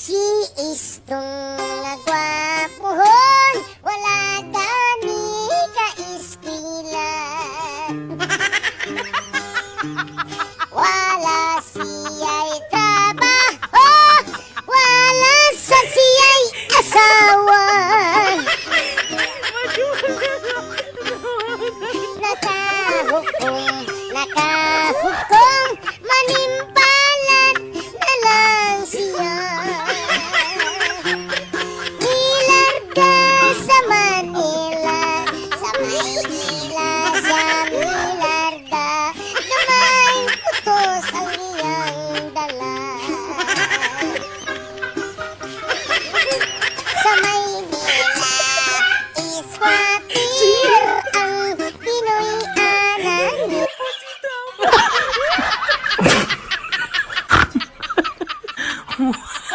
Si istong nagwapuhon, wala gani ka iskila. Nilarga sa Manila, sa Maynila, sa Nilarga, na may putos ang iyang dala. Sa Maynila, iswatir ang Pinoy anan. Wow.